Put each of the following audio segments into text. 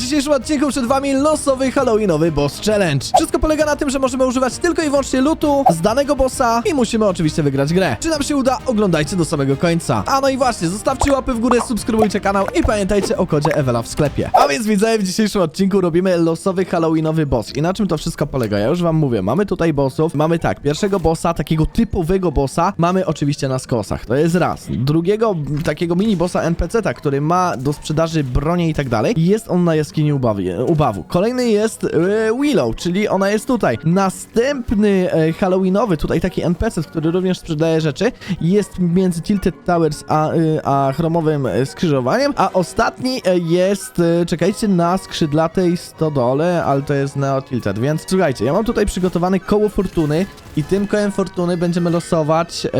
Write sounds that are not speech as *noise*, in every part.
dzisiejszym odcinku przed wami losowy Halloweenowy Boss Challenge. Wszystko polega na tym, że możemy używać tylko i wyłącznie lutu z danego bossa i musimy oczywiście wygrać grę. Czy nam się uda? Oglądajcie do samego końca. A no i właśnie, zostawcie łapy w górę, subskrybujcie kanał i pamiętajcie o kodzie Ewela w sklepie. A więc widzę, w dzisiejszym odcinku robimy losowy Halloweenowy boss. I na czym to wszystko polega? Ja już wam mówię, mamy tutaj bossów. Mamy tak, pierwszego bossa, takiego typowego bossa, mamy oczywiście na skosach. To jest raz. Drugiego, takiego mini bossa NPC-ta, który ma do sprzedaży bronię i tak dalej. Jest on na jaskini ubawie, ubawu. Kolejny jest e, Willow, czyli ona jest tutaj. Następny e, Halloweenowy, tutaj taki NPC, który również sprzedaje rzeczy, jest między Tilted Towers a, e, a chromowym e, skrzyżowaniem. A ostatni e, jest, e, czekajcie, na skrzydlatej stodole, ale to jest Neo Tilted, więc słuchajcie, ja mam tutaj przygotowany koło fortuny i tym kołem fortuny będziemy losować, e,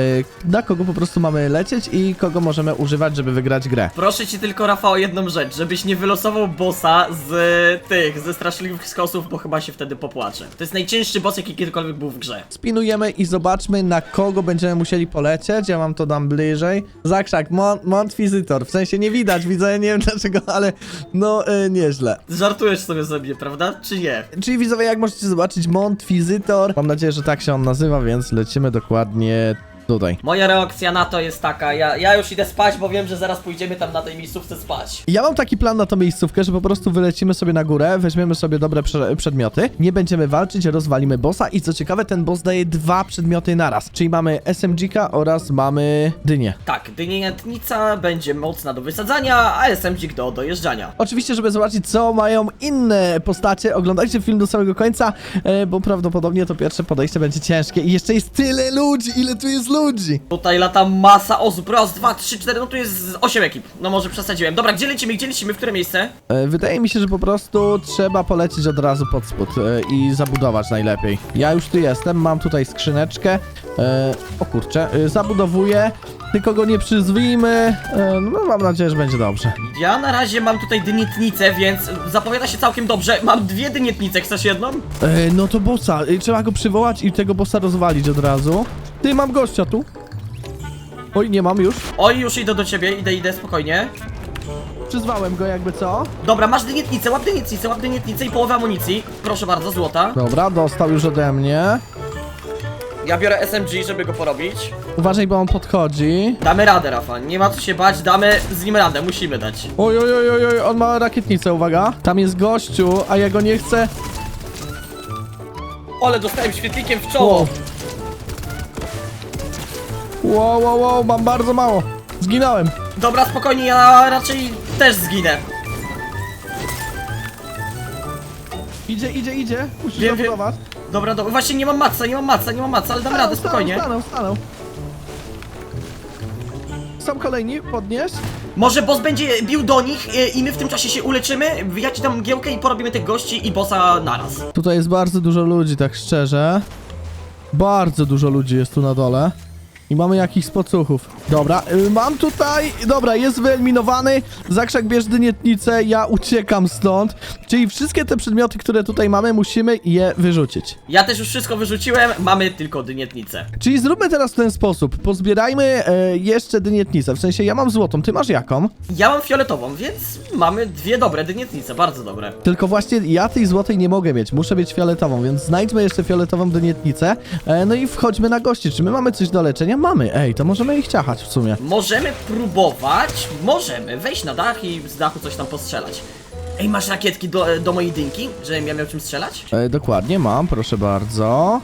na kogo po prostu mamy lecieć i kogo możemy używać, żeby wygrać grę. Proszę ci tylko, Rafał, o jedną rzecz, żebyś nie wylosował bossa z tych, ze straszliwych skosów, bo chyba się wtedy popłaczę. To jest najcięższy boss, jaki kiedykolwiek był w grze. Spinujemy i zobaczmy, na kogo będziemy musieli polecieć. Ja wam to dam bliżej. Zakrzak, Mont, Mont Visitor. W sensie nie widać, widzę, nie wiem dlaczego, ale no e, nieźle. Żartujesz sobie ze mnie, prawda? Czy nie? Czyli widzowie, jak możecie zobaczyć, Mont Visitor. Mam nadzieję, że tak się on nazywa, więc lecimy dokładnie tutaj. Moja reakcja na to jest taka, ja, ja już idę spać, bo wiem, że zaraz pójdziemy tam na tej miejscówce spać. Ja mam taki plan na tą miejscówkę, że po prostu wylecimy sobie na górę, weźmiemy sobie dobre prze przedmioty, nie będziemy walczyć, rozwalimy bossa i co ciekawe, ten boss daje dwa przedmioty naraz. Czyli mamy SMG-ka oraz mamy dynię. Tak, dyniętnica będzie mocna do wysadzania, a SMG do dojeżdżania. Oczywiście, żeby zobaczyć, co mają inne postacie, oglądajcie film do samego końca, e, bo prawdopodobnie to pierwsze podejście będzie ciężkie. I jeszcze jest tyle ludzi, ile tu jest ludzi! Tutaj lata masa osób, raz, dwa, trzy, cztery, no tu jest z osiem ekip. No może przesadziłem. Dobra, gdzie lecimy, gdzie lecimy, w które miejsce? E, wydaje mi się, że po prostu trzeba polecieć od razu pod spód e, i zabudować najlepiej. Ja już tu jestem, mam tutaj skrzyneczkę. E, o kurczę, e, zabudowuję, tylko go nie przyzwijmy. E, no mam nadzieję, że będzie dobrze. Ja na razie mam tutaj dynietnicę, więc zapowiada się całkiem dobrze. Mam dwie dynietnice, chcesz jedną? E, no to bossa, e, trzeba go przywołać i tego bossa rozwalić od razu. Ty, mam gościa tu. Oj, nie mam już. Oj, już idę do ciebie, idę, idę, spokojnie. Przyzwałem go jakby co. Dobra, masz dynietnicę, łap dynietnicę, łap dynietnicę i połowę amunicji. Proszę bardzo, złota. Dobra, dostał już ode mnie. Ja biorę SMG, żeby go porobić. Uważaj, bo on podchodzi. Damy radę, Rafa, nie ma co się bać, damy z nim radę, musimy dać. Oj, oj, oj, oj, oj, on ma rakietnicę, uwaga. Tam jest gościu, a ja go nie chcę. Ale dostałem świetlikiem w czoło. Wow. Wow, wow, wow, mam bardzo mało. Zginąłem. Dobra, spokojnie, ja raczej też zginę. Idzie, idzie, idzie. Musisz Wiem, wiem. zabudować. Dobra, dobra, właśnie nie mam matca, nie mam matca, nie mam matca, ale dam radę, spokojnie. Stanął, stanął. Są kolejni, podnieść. Może boss będzie bił do nich e, i my w tym czasie się uleczymy, ja ci dam mgiełkę i porobimy tych gości i bossa naraz. Tutaj jest bardzo dużo ludzi, tak szczerze. Bardzo dużo ludzi jest tu na dole. I mamy jakichś spocuchów. Dobra, y, mam tutaj... Dobra, jest wyeliminowany. Zakrzak bierz dynietnicę, ja uciekam stąd. Czyli wszystkie te przedmioty, które tutaj mamy, musimy je wyrzucić. Ja też już wszystko wyrzuciłem, mamy tylko dynietnicę. Czyli zróbmy teraz w ten sposób. Pozbierajmy e, jeszcze dynietnicę. W sensie ja mam złotą, ty masz jaką? Ja mam fioletową, więc mamy dwie dobre dynietnice, bardzo dobre. Tylko właśnie ja tej złotej nie mogę mieć, muszę mieć fioletową, więc znajdźmy jeszcze fioletową dynietnicę. E, no i wchodźmy na gości. Czy my mamy coś do leczenia? Mamy. Ej, to możemy ich ciachać w sumie. Możemy próbować, możemy wejść na dach i z dachu coś tam postrzelać. Ej, masz rakietki do, do mojej dynki, żebym ja miał czym strzelać? E, dokładnie, mam, proszę bardzo.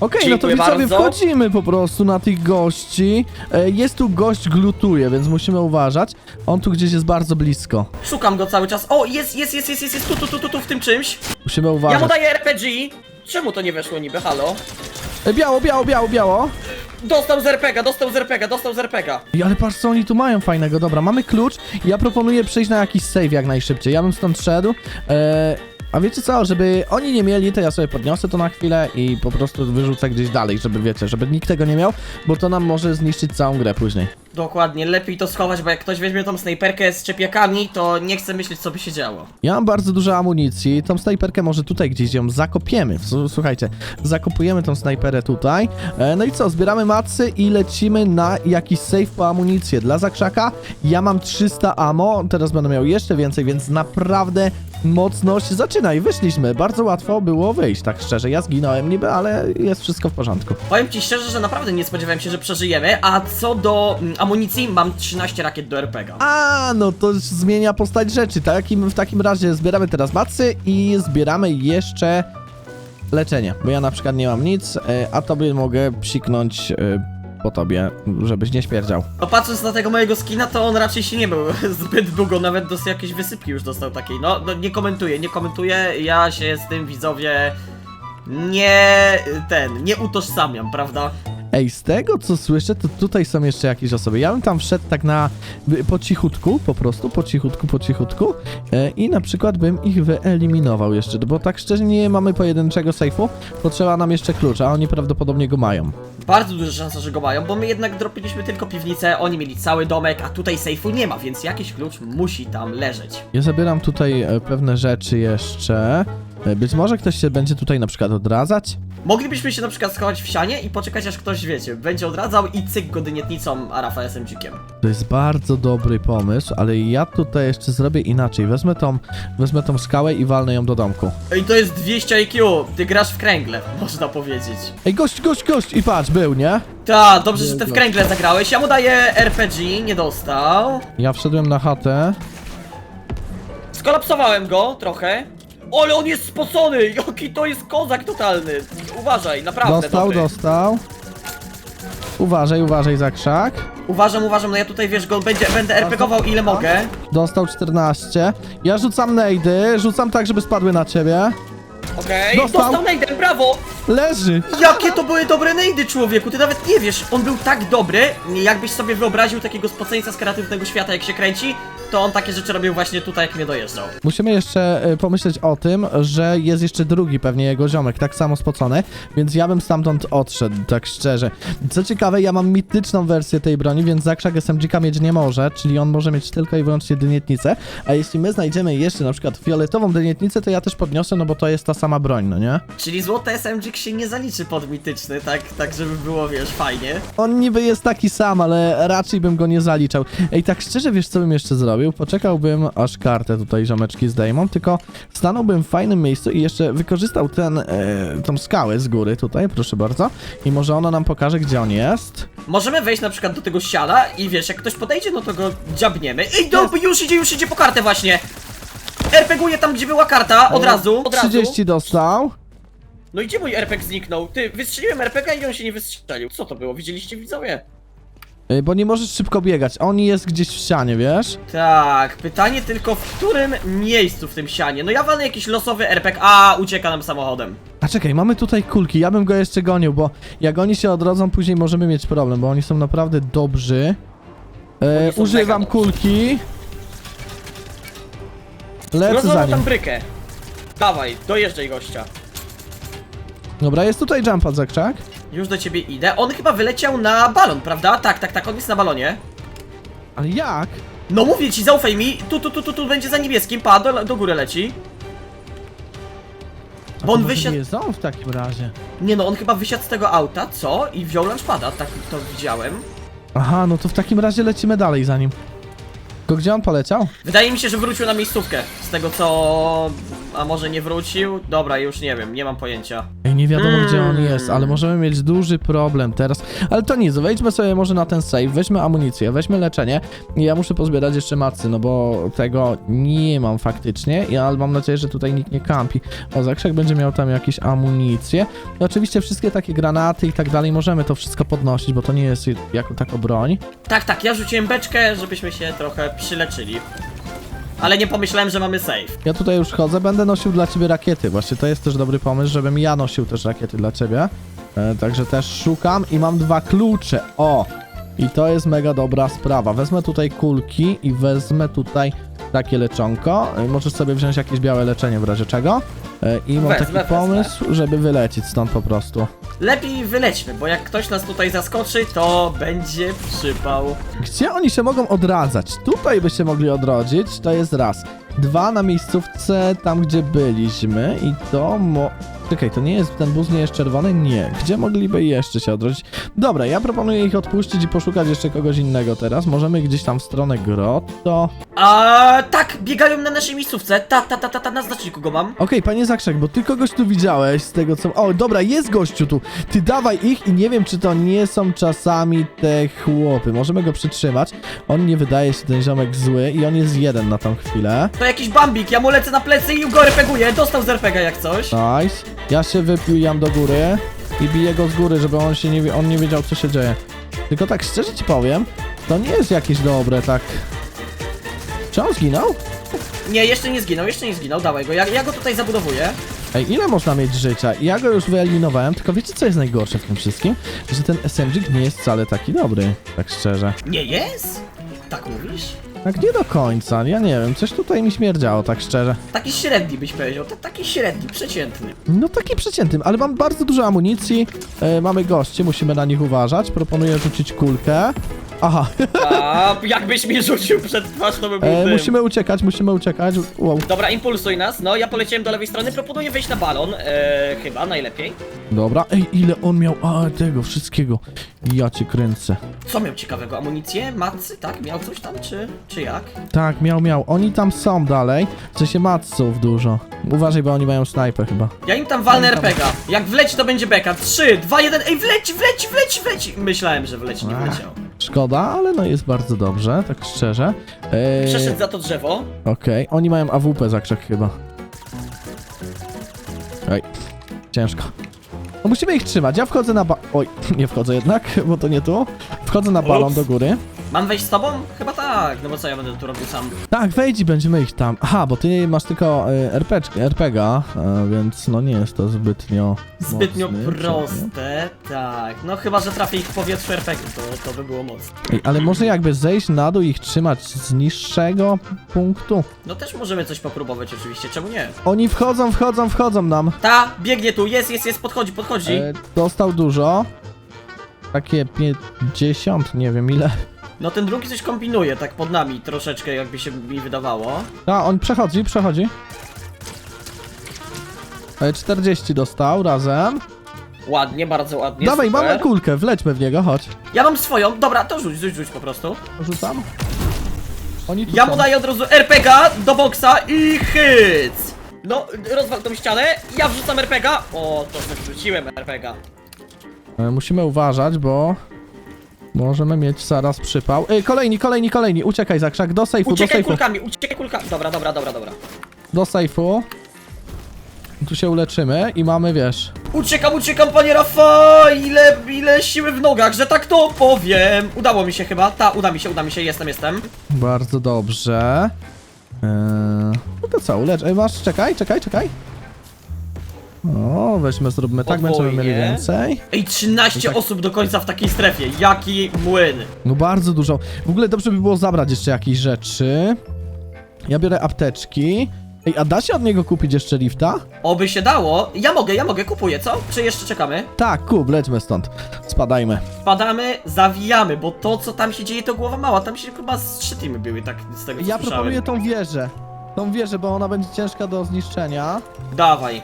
Okej, no to Dziękuję widzowie, bardzo. wchodzimy po prostu na tych gości. E, jest tu gość glutuje, więc musimy uważać. On tu gdzieś jest bardzo blisko. Szukam go cały czas. O, jest, jest, jest, jest, jest, jest tu, tu, tu, tu, tu, w tym czymś. Musimy Ja uważać. mu daję RPG. Czemu to nie weszło niby, halo? E, biało, biało, biało, biało. Dostał z RPGa, dostał z RPGa, dostał z RPGa. Ej, ale patrz co oni tu mają fajnego. Dobra, mamy klucz. Ja proponuję przejść na jakiś save jak najszybciej. Ja bym stąd szedł. E, a wiecie co, żeby oni nie mieli, to ja sobie podniosę to na chwilę i po prostu wyrzucę gdzieś dalej, żeby wiecie, żeby nikt tego nie miał, bo to nam może zniszczyć całą grę później. Dokładnie, lepiej to schować, bo jak ktoś weźmie tą snajperkę z czepiakami, to nie chce myśleć, co by się działo. Ja mam bardzo dużo amunicji, tą snajperkę może tutaj gdzieś ją zakopiemy. Słuchajcie, zakopujemy tą snajperę tutaj. E, no i co, zbieramy macy i lecimy na jakiś save po amunicję. Dla zakrzaka ja mam 300 ammo, teraz będę miał jeszcze więcej, więc naprawdę mocno się zaczyna i wyszliśmy. Bardzo łatwo było wyjść, tak szczerze. Ja zginąłem niby, ale jest wszystko w porządku. Powiem ci szczerze, że naprawdę nie spodziewałem się, że przeżyjemy, a co do mm, amunicji, mam 13 rakiet do RPG. A, no to zmienia postać rzeczy. Takim, w takim razie zbieramy teraz macy i zbieramy jeszcze leczenie. Bo ja na przykład nie mam nic, e, a tobie mogę psiknąć e, po tobie, żebyś nie śmierdział. No patrząc na tego mojego skina, to on raczej się nie był *laughs* zbyt długo, nawet dosyć jakieś wysypki już dostał takiej. No, no nie komentuję, nie komentuję, ja się z tym widzowie nie ten, nie utożsamiam, prawda? Ej, z tego co słyszę, to tutaj są jeszcze jakieś osoby. Ja bym tam wszedł tak na po cichutku, po prostu, po cichutku, po cichutku e, i na przykład bym ich wyeliminował jeszcze, bo tak szczerze nie mamy pojedynczego sejfu, potrzeba nam jeszcze klucz, a oni prawdopodobnie go mają. Bardzo duża szansa, że go mają, bo my jednak dropiliśmy tylko piwnicę, oni mieli cały domek, a tutaj sejfu nie ma, więc jakiś klucz musi tam leżeć. Ja zabieram tutaj e, pewne rzeczy jeszcze. E, Być może ktoś się będzie tutaj na przykład odradzać? Moglibyśmy się na przykład schować w sianie i poczekać aż ktoś, wiecie, będzie odradzał i cyk go dynietnicą, a Rafa SMG-kiem. To jest bardzo dobry pomysł, ale ja tutaj jeszcze zrobię inaczej. Wezmę tą, wezmę tą skałę i walnę ją do domku. Ej, to jest 200 IQ, ty grasz w kręgle, *laughs* można powiedzieć. Ej, gość, gość, gość! I patrz, był, nie? Ta, dobrze, że ty w kręgle zagrałeś. Ja mu daję RPG, nie dostał. Ja wszedłem na chatę. Skolapsowałem go trochę. Ale on jest spocony! *laughs* Jaki to jest kozak totalny! Uważaj, naprawdę Dostał, dobry. dostał. Uważaj, uważaj za krzak. Uważam, uważam, no ja tutaj wiesz go będzie, będę RPGował ile mogę. Dostał 14. Ja rzucam nejdy, rzucam tak, żeby spadły na ciebie. Okej, Dostał. dostał Naden, brawo! Leży! Jakie to były dobre nejdy, człowieku! Ty nawet nie wiesz, on był tak dobry, jakbyś sobie wyobraził takiego spoceńca z kreatywnego świata, jak się kręci, to on takie rzeczy robił właśnie tutaj, jak mnie dojeżdżał. Musimy jeszcze y, pomyśleć o tym, że jest jeszcze drugi pewnie jego ziomek, tak samo spocony, więc ja bym stamtąd odszedł, tak szczerze. Co ciekawe, ja mam mityczną wersję tej broni, więc zakrzak SMG-ka mieć nie może, czyli on może mieć tylko i wyłącznie dynietnicę, a jeśli my znajdziemy jeszcze na przykład fioletową dynietnicę, to ja też podniosę, no bo to jest ta sama broń, no nie? Czyli złoty SMG się nie zaliczy pod mityczny, tak, tak żeby było, wiesz, fajnie. On niby jest taki sam, ale raczej bym go nie zaliczał. Ej, tak szczerze, wiesz co bym jeszcze zrobił? Poczekałbym, aż kartę tutaj ziomeczki zdejmą, tylko stanąłbym w fajnym miejscu i jeszcze wykorzystał ten, e, tą skałę z góry tutaj, proszę bardzo. I może ona nam pokaże, gdzie on jest. Możemy wejść na przykład do tego siana i wiesz, jak ktoś podejdzie, no to go dziabniemy. Ej, do, już idzie, już idzie po kartę właśnie! RPGuje tam, gdzie była karta, od razu, od razu. 30 dostał. No i gdzie mój RPG zniknął? Ty, wystrzeliłem RPG i on się nie wystrzelił. Co to było? Widzieliście widzowie? E, Bo nie możesz szybko biegać. On jest gdzieś w ścianie, wiesz? Tak, pytanie tylko w którym miejscu w tym sianie? No ja walnę jakiś losowy RPG, a ucieka nam samochodem. A czekaj, mamy tutaj kulki. Ja bym go jeszcze gonił, bo jak oni się odrodzą, później możemy mieć problem, bo oni są naprawdę dobrzy. E, Oni są używam mega kulki. Lecę za Rozwalę nim. tam brykę. Dawaj, dojeżdżaj gościa. Dobra, jest tutaj jump od zakrzak. Już do ciebie idę. On chyba wyleciał na balon, prawda? Tak, tak, tak, on jest na balonie. Ale jak? No mówię ci, zaufaj mi. Tu, tu, tu, tu, tu będzie za niebieskim. Pa, do, do góry leci. Bo on wysiadł- on w takim razie. Nie no, on chyba wysiadł z tego auta, co? I wziął lunchpada, tak to widziałem. Aha, no to w takim razie lecimy dalej za nim. Tylko gdzie on poleciał? Wydaje mi się, że wrócił na miejscówkę. Z tego co... A może nie wrócił? Dobra, już nie wiem, nie mam pojęcia. Ej, nie wiadomo gdzie on Mm. jest, ale możemy mieć duży problem teraz. Ale to nic, wejdźmy sobie może na ten save, weźmy amunicję, weźmy leczenie. I ja muszę pozbierać jeszcze macy, no bo tego nie mam faktycznie, I- ale mam nadzieję, że tutaj nikt nie kampi. O, Zakrzak będzie miał tam jakieś amunicje. I oczywiście wszystkie takie granaty i tak dalej możemy to wszystko podnosić, bo to nie jest jako tako broń. Tak, tak, ja rzuciłem beczkę, żebyśmy się trochę przyleczyli. Ale nie pomyślałem, że mamy save. Ja tutaj już chodzę, będę nosił dla ciebie rakiety. Właśnie to jest też dobry pomysł, żebym ja nosił też rakiety dla ciebie. E, także też szukam i mam dwa klucze. O! I to jest mega dobra sprawa. Wezmę tutaj kulki i wezmę tutaj takie leczonko. E, możesz sobie wziąć jakieś białe leczenie w razie czego. E, I mam Wezmę, taki wezmę. pomysł, żeby wylecieć stąd po prostu. Lepiej wylećmy, bo jak ktoś nas tutaj zaskoczy, to będzie przypał. Gdzie oni się mogą odradzać? Tutaj by się mogli odrodzić, to jest raz. Dwa na miejscówce tam, gdzie byliśmy i to mo... Czekaj, to nie jest, ten bus nie jest czerwony? Nie. Gdzie mogliby jeszcze się odrodzić? Dobra, ja proponuję ich odpuścić i poszukać jeszcze kogoś innego teraz. Możemy gdzieś tam w stronę grotto. A tak, biegają na naszej miejscówce. Ta, ta, ta, ta, ta, na znaczniku go mam. Okej, panie Zakrzak, bo ty kogoś tu widziałeś z tego co... O, dobra, jest gościu tu. Ty dawaj ich i nie wiem, czy to nie są czasami te chłopy. Możemy go przytrzymać. On nie wydaje się ten ziomek zły i on jest jeden na tą chwilę. To jakiś bambik, ja mu lecę na plecy i go RPGuję. Dostał z RPGa jak coś. Nice. Ja się wypijam do góry i biję go z góry, żeby on się nie, on nie wiedział, co się dzieje. Tylko tak szczerze ci powiem, to nie jest jakieś dobre, tak... Czy on zginął? Nie, jeszcze nie zginął, jeszcze nie zginął, dawaj go. Ja, ja go tutaj zabudowuję. Ej, ile można mieć życia? Ja go już wyeliminowałem, tylko wiecie co jest najgorsze w tym wszystkim? Że ten SMG nie jest wcale taki dobry, tak szczerze. Nie jest? Tak mówisz? Tak nie do końca, ja nie wiem, coś tutaj mi śmierdziało, tak szczerze. Taki średni byś powiedział, ta- taki średni, przeciętny. No taki przeciętym, ale mam bardzo dużo amunicji, e, mamy gości, musimy na nich uważać, proponuję rzucić kulkę. Aha, A jakbyś mi rzucił przed twarz, to by był e, dym. musimy uciekać, musimy uciekać, wow. Dobra, impulsuj nas. No, ja poleciałem do lewej strony, proponuję wejść na balon. E, chyba najlepiej. Dobra, ej, ile on miał, a, tego, wszystkiego. Ja cię kręcę. Co miał ciekawego? Amunicję? Macy? Tak? Miał coś tam, czy, czy jak? Tak, miał, miał, oni tam są dalej, w sensie matsów dużo. Uważaj, bo oni mają snajpę chyba. Ja im tam walnę RPGa. Jak wleci, to będzie beka. 3, 2, 1. Ej, wleci, wleci, wleci, wleci. Myślałem, że wleci, nie wleciał. Szkoda, ale no jest bardzo dobrze, tak szczerze. Eee, Przeszedł za to drzewo. Okej, oni mają AWP za krzak chyba. Ej, ciężko. No musimy ich trzymać, ja wchodzę na ba... Oj, *laughs* nie wchodzę jednak, bo to nie tu. Wchodzę na balon Ups. do góry. Mam wejść z tobą? Chyba tak, no bo co ja będę tu robił sam? Tak, wejdź i będziemy ich tam. Aha, bo ty masz tylko y, RPG, RPGa, e, więc no nie jest to zbytnio Zbytnio mocny, proste, tak. No chyba, że trafię ich w powietrzu RPG, to, to by było mocne. Ej, ale może jakby zejść na dół i ich trzymać z niższego punktu? No też możemy coś popróbować oczywiście, czemu nie? Oni wchodzą, wchodzą, wchodzą nam. Ta, biegnie tu, jest, jest, jest, podchodzi, podchodzi. E, dostał dużo. Takie 50, nie wiem ile. No ten drugi coś kombinuje, tak pod nami, troszeczkę jakby się mi wydawało. A, on przechodzi, przechodzi. E, 40 dostał razem. Ładnie, bardzo ładnie, Dawaj, super. mamy kulkę, wlećmy w niego, chodź. Ja mam swoją, dobra, to rzuć, rzuć, rzuć po prostu. Rzucam. Oni tu Ja są. mu daję od razu RPGa do boksa i hyc! No, rozwal tą ścianę, ja wrzucam RPGa. O, to wrzuciłem RPGa. E, musimy uważać, bo... Możemy mieć zaraz przypał. Ej, kolejni, kolejni, kolejni. Uciekaj za krzak, do sejfu, do Uciekaj sejfu. kulkami, uciekaj kulkami. Dobra, dobra, dobra, dobra. Do sejfu. Tu się uleczymy i mamy, wiesz... Uciekam, uciekam, panie Rafa! Ile, ile siły w nogach, że tak to powiem! Udało mi się chyba, ta, uda mi się, uda mi się, jestem, jestem. Bardzo dobrze. Eee, no to co, ulecz. Ej, masz, czekaj, czekaj, czekaj. O, weźmy, zróbmy tak, będziemy mieli więcej. Ej, 13 Tak. osób do końca w takiej strefie, jaki młyn! No bardzo dużo. W ogóle dobrze by było zabrać jeszcze jakieś rzeczy. Ja biorę apteczki. Ej, a da się od niego kupić jeszcze lifta? Oby się dało. Ja mogę, ja mogę, kupuję, co? Czy jeszcze czekamy? Tak, kup, lećmy stąd. Spadajmy. Spadamy, zawijamy, bo to co tam się dzieje to głowa mała, tam się chyba z trzy teamy były, tak z tego co Ja słyszałem. proponuję tą wieżę. Tą wieżę, bo ona będzie ciężka do zniszczenia. Dawaj.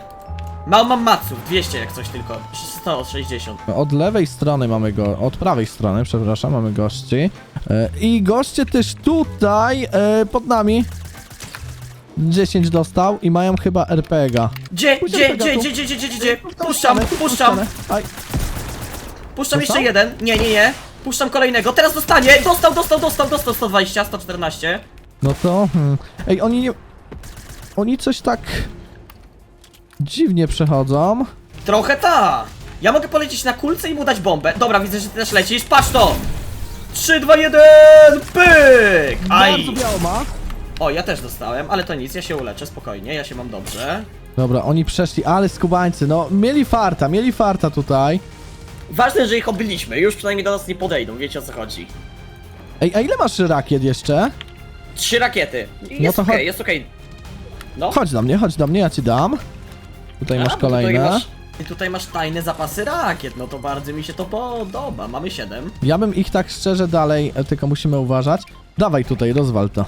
Mam maców, 200 jak coś tylko, 160. Od lewej strony mamy go, od prawej strony, przepraszam, mamy gości. E, I goście też tutaj, e, pod nami. 10 dostał i mają chyba RPG-a. Gdzie, gdzie, gdzie, gdzie, gdzie, gdzie, gdzie, gdzie? Puszczamy, Puszczam, puszczam, puszczamy. Aj, puszczam jeszcze Dostał? jeden. Nie, nie, nie. Puszczam kolejnego, teraz dostanie! Dostał, dostał, dostał, dostał 120, 114. no to... Hmm. Ej, oni nie... Oni coś tak... Dziwnie przechodzą. Trochę ta. Ja mogę polecieć na kulce i mu dać bombę. Dobra, widzę, że ty też lecisz, patrz to! 3, 2, 1, pyk! Aj! Bardzo biało ma. O, ja też dostałem, ale to nic, ja się uleczę, spokojnie, ja się mam dobrze. Dobra, oni przeszli, ale skubańcy, no mieli farta, mieli farta tutaj. Ważne, że ich obyliśmy, już przynajmniej do nas nie podejdą, wiecie o co chodzi. Ej, a ile masz rakiet jeszcze? Trzy rakiety. Jest to okej, jest okej. No. Chodź do mnie, chodź do mnie, ja ci dam. Tutaj A, masz bo Tutaj kolejne. masz, I tutaj masz tajne zapasy rakiet, no to bardzo mi się to podoba. Mamy siedem. Ja bym ich tak szczerze dalej, e, tylko musimy uważać. Dawaj tutaj, rozwal to.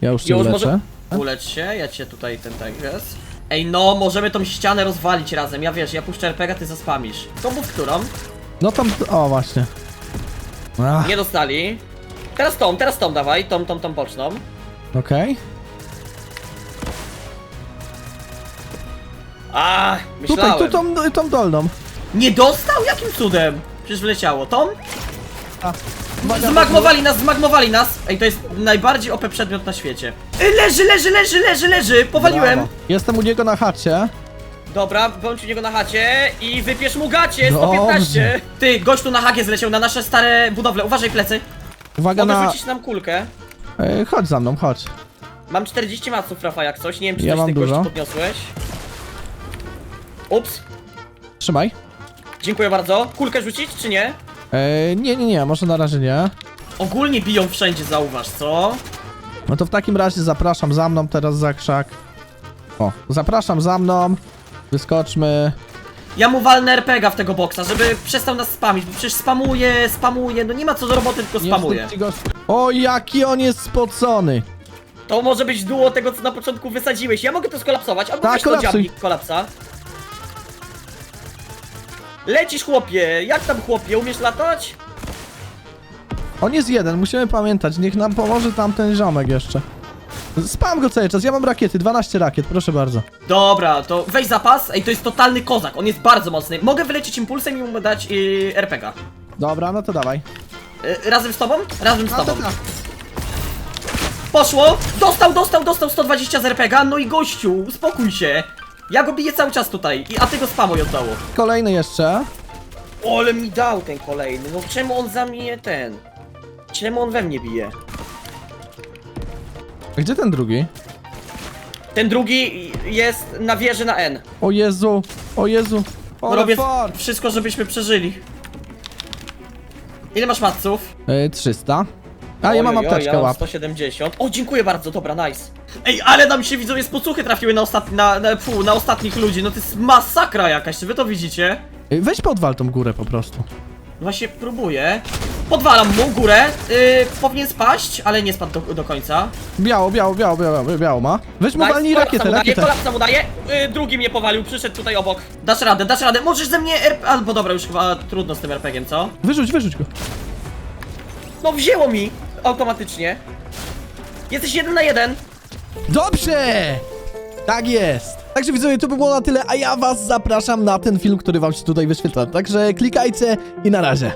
Ja już cię Już uleczę. może... Ulecz się, ja cię tutaj ten tak jest. Ej, no, możemy tą ścianę rozwalić razem. Ja wiesz, ja puszczę RPG, ty zaspamisz. To mów którą? No tam, o właśnie. Ach, Nie dostali. Teraz tą, teraz tą dawaj, tą, tą, tą boczną. okej. A, Tutaj, myślałem. tu tą, tą dolną. Nie dostał? Jakim cudem? Przecież wleciało. Tą? A, uwaga, Zmagmowali nas, zmagmowali nas! Ej, to jest najbardziej OP przedmiot na świecie. Ej, leży, leży, leży, leży, leży! Powaliłem! Brawo. Jestem u niego na chacie. Dobra, bądź u niego na chacie i wypierz mu gacie, Dobrze. 115! Ty, gość tu na hakie zleciał, na nasze stare budowle, uważaj plecy. Uwaga Mogę na... rzucić nam kulkę. E, chodź za mną, chodź. Mam 40 maców, Rafa, jak coś, nie wiem czy Ja coś mam gości dużo. podniosłeś. Ups, Trzymaj. dziękuję bardzo. Kulkę rzucić, czy nie? E, nie, nie, nie, może na razie nie. Ogólnie biją wszędzie, zauważ, co? No to w takim razie zapraszam za mną teraz za krzak. O, zapraszam za mną. Wyskoczmy. Ja mu walnę RPGa w tego boksa, żeby przestał nas spamić, bo przecież spamuje, spamuje, no nie ma co do roboty, tylko Nie spamuje. go- O, jaki on jest spocony. To może być duo tego, co na początku wysadziłeś. Ja mogę to skolapsować, albo Tak, weź to kolapsuj. dziabnij kolapsa. Lecisz, chłopie! Jak tam, chłopie? Umiesz latać? On jest jeden, musimy pamiętać. Niech nam pomoże tamten ziomek jeszcze. Spam go cały czas, ja mam rakiety, 12 rakiet, proszę bardzo. Dobra, to weź zapas. Ej, to jest totalny kozak, on jest bardzo mocny. Mogę wylecieć impulsem i mu dać yy, RPGa. Dobra, no to dawaj. Yy, razem z tobą? Razem z No tobą. to tak. Poszło! Dostał, dostał, dostał 120 z RPGa, no i gościu, uspokój się. Ja go biję cały czas tutaj, i- a ty go spamuj oddało. Kolejny jeszcze. Ole mi dał ten kolejny, no czemu on za mnie ten? Czemu on we mnie bije? Gdzie ten drugi? Ten drugi jest na wieży na N. O Jezu, o Jezu. O, Robię fart. wszystko, żebyśmy przeżyli. Ile masz matców? E, 300. A, ja mam apteczkę ja mam łap. 170. O, dziękuję bardzo, dobra, nice. Ej, ale nam się widzowie z podsłuchy trafiły na ostatni, na, na, fu, na ostatnich ludzi. No to jest masakra jakaś, czy wy to widzicie? Weź podwal tą górę po prostu. Właśnie próbuję. Podwalam mu górę. Yy, powinien spaść, ale nie spadł do, do końca. Biało, biało, biało, biało, biało ma. Weź mu walnij kolapsa rakietę, mu daje, rakietę. kolapsa mu daje. Yy, drugi mnie powalił, przyszedł tutaj obok. Dasz radę, dasz radę. Możesz ze mnie RP... Albo dobra, już chyba trudno z tym RPG-iem, co? Wyrzuć, wyrzuć go. No wzięło mi automatycznie. Jesteś jeden na jeden. Dobrze! Tak jest! Także widzowie, to by było na tyle, a ja was zapraszam na ten film, który wam się tutaj wyświetla. Także klikajcie i na razie.